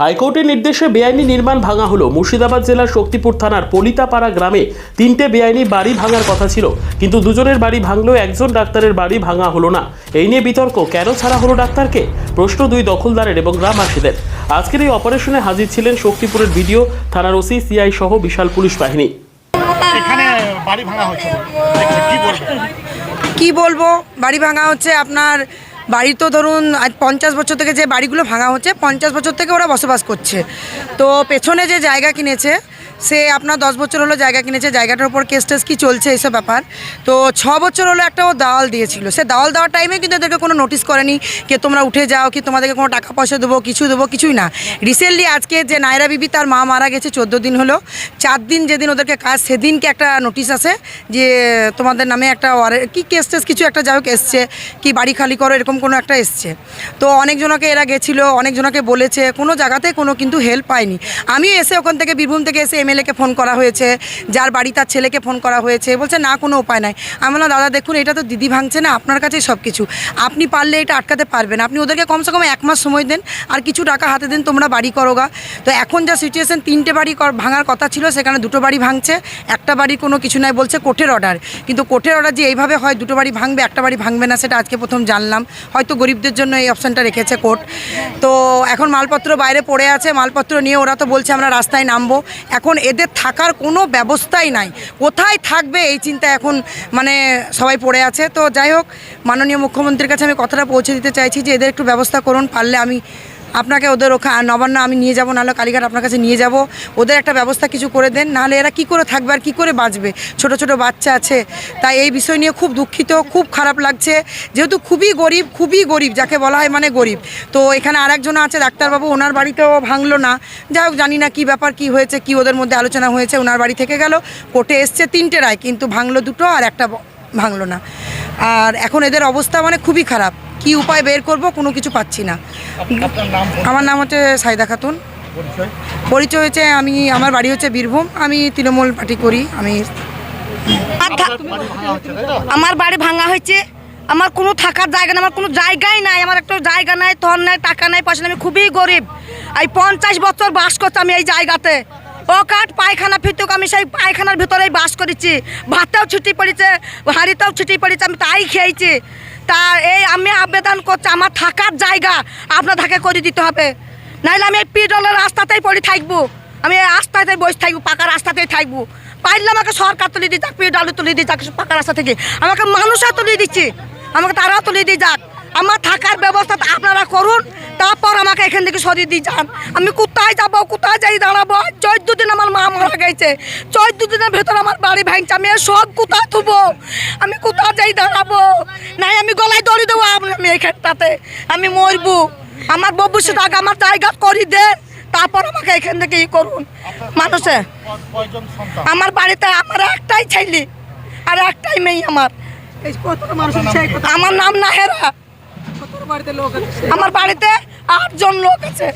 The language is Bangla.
হাইকোর্টের নির্দেশে বেআইনি নির্মাণ ভাঙা হলো। মুর্শিদাবাদ জেলার শক্তিপুর থানার পলিতাপাড়া গ্রামে তিনটে বেআইনি বাড়ি ভাঙার কথা ছিল। কিন্তু দুজনের বাড়ি ভাঙলেও একজন ডাক্তারের বাড়ি ভাঙা হলো না। এই নিয়ে বিতর্ক। কেন ছাড়া হলো ডাক্তারকে? প্রশ্ন দুই দখলদারের এবং গ্রামবাসীদের। আজকের এই অপারেশনে হাজির ছিলেন শক্তিপুরের ভিডিও থানার ওসি সিআই সহ বিশাল পুলিশ বাহিনী। এখানে বাড়ি ভাঙা হচ্ছে কি কি বলব? বাড়ি ভাঙা হচ্ছে আপনার বাড়ি তো ধরুন, আজ পঞ্চাশ বছর থেকে যে বাড়িগুলো ভাঙা হচ্ছে, পঞ্চাশ বছর থেকে ওরা বসবাস করছে। তো পেছনে যে জায়গা কিনেছে সে আপনার দশ বছর হলো জায়গা কিনেছে, জায়গাটার উপর কেস টেস কি চলছে এইসব ব্যাপার। তো ছ বছর হলো একটা ও দাওয়াল দিয়েছিল। সে দাওয়াল দেওয়ার টাইমে কিন্তু এদেরকে কোনো নোটিস করেনি কে তোমরা উঠে যাও, কি তোমাদেরকে কোনো টাকা পয়সা দেবো, কিছু দেবো, কিছুই না। রিসেন্টলি আজকে যে নায়রা বিবি তার মা মারা গেছে, চোদ্দ দিন হলো। চার দিন যেদিন ওদেরকে কাজ, সেদিনকে একটা নোটিশ আসে যে তোমাদের নামে একটা ওয়ারে কি কেস টেস কিছু একটা যাই হোক এসছে, কি বাড়ি খালি করো, এরকম কোনো একটা এসছে। তো অনেকজনকে এরা গেছিল অনেকজনকে বলেছে, কোনো জায়গাতে কোনো কিন্তু হেল্প পায়নি। আমিও এসে ওখান থেকে বীরভূম থেকে এসে এমএলএকে ফোন করা হয়েছে, যার বাড়ি তার ছেলেকে ফোন করা হয়েছে, বলছে, না, কোনো উপায় নাই। আমি বললাম, দাদা, দেখুন, এটা তো দিদি ভাঙছে না, আপনার কাছেই সব কিছু আপনি পারলে এটা আটকাতে পারবেন। আপনি ওদেরকে কমসে কম এক মাস সময় দেন, আর কিছু টাকা হাতে দেন, তোমরা বাড়ি করোগা তো এখন যা সিচুয়েশন তিনটে বাড়ি কর- ভাঙার কথা ছিল, সেখানে দুটো বাড়ি ভাঙছে, একটা বাড়ি কোনো কিছু নাই বলছে কোর্টের অর্ডার কিন্তু কোর্টের অর্ডার যে এইভাবে হয়, দুটো বাড়ি ভাঙবে, একটা বাড়ি ভাঙবে না, সেটা আজকে প্রথম জানলাম। হয়তো গরিবদের জন্য এই অপশানটা রেখেছে কোর্ট। তো এখন মালপত্র বাইরে পড়ে আছে, মালপত্র নিয়ে ওরা তো বলছে, আমরা রাস্তায় নামবো। এখন এদের থাকার কোনো ব্যবস্থাই নাই। কোথায় থাকবে এই চিন্তা এখন মানে সবাই পড়ে আছে। তো যাই হোক, মাননীয় মুখ্যমন্ত্রীর কাছে আমি কথাটা পৌঁছে দিতে চাইছি যে এদের একটু ব্যবস্থা করুন, পারলে আমি আপনাকে ওদের ওখা নবান্ন আমি নিয়ে যাব, নাহলে কালীঘাট আপনার কাছে নিয়ে যাব। ওদের একটা ব্যবস্থা কিছু করে দেন, নাহলে এরা কি করে থাকবে আর কী করে বাঁচবে? ছোট ছোট বাচ্চা আছে। তাই এই বিষয় নিয়ে খুব দুঃখিত, খুব খারাপ লাগছে। যেহেতু খুবই গরিব খুবই গরিব, যাকে বলা হয় মানে গরিব। তো এখানে আরেকজন আছে ডাক্তারবাবু, ওনার বাড়িতেও ভাঙলো না। যাই হোক, জানি না কি ব্যাপার, কি হয়েছে, কি ওদের মধ্যে আলোচনা হয়েছে, ওনার বাড়ি থেকে গেল। কোর্টে এসছে তিনটে রায়, কিন্তু ভাঙলো দুটো আর একটা ভাঙলো না। আর এখন এদের অবস্থা মানে খুবই খারাপ। কি উপায় বের করব কোনো কিছু পাচ্ছি না। আমার নাম হচ্ছে সাইদা খাতুন। পরিচয়? পরিচয় হচ্ছে আমি আমার বাড়ি হচ্ছে বীরভূম। আমি তৃণমূল পার্টি করি আমি আমার বাড়ি ভাঙা হয়েছে। আমার কোনো থাকার জায়গা নেই আমার কোনো জায়গাই নাই আমার একটা জায়গা নাই ধন নাই টাকা নাই পয়সা নাই আমি খুবই গরিব। এই পঞ্চাশ বছর বাস করছি আমি এই জায়গাতে। কাঠ পায়খানা, ফিতুক আমি সেই পায়খানার ভিতরেই বাস করেছি। ভাতটাও ছুটি পড়েছে হাঁড়িতেও ছুটি পড়েছে, আমি তাই খেয়েছি। তা এই আমি আবেদন করছি, আমার থাকার জায়গা আপনাদেরকে করে দিতে হবে। নাহলে আমি এই পিডলের রাস্তাতেই পড়ে থাকব। আমি এই রাস্তাতেই বসে থাকব, পাকা রাস্তাতেই থাকব। পারলে আমাকে সরকার তুলে দিয়ে যাক, পিডালু তুলে দিয়ে যাক, পাকা রাস্তা থেকে। আমাকে মানুষও তুলে দিচ্ছে, আমাকে তারাও তুলে দিয়ে যাক। আমার থাকার ব্যবস্থা আপনারা করুন আমাকে এখান থেকে সরিয়ে দিয়ে যান। আমি কোথায় যাব কোথায় যাই দাঁড়াবো? চোদ্দ দিন আমার মা মারা গেছে। চোদ্দ দিনের ভেতর আমার বাড়ি ভাঙছে আমি সব কোথায় থুবো? আমি কোথায় যাই দাঁড়াবো? নাই আমি গলায় দড়ি দেবো আম- এখানটাতে আমি মরবো। আমার ভবিষ্যৎ আগে আমার জায়গা করি দেন তারপর আমাকে এখান থেকে ই করুন। মানুষে আমার বাড়িতে আমার একটাই ছেলে আর একটাই মেয়ে আমার। আমার নাম নাহেরা। আমার বাড়িতে আটজন লোক আছে।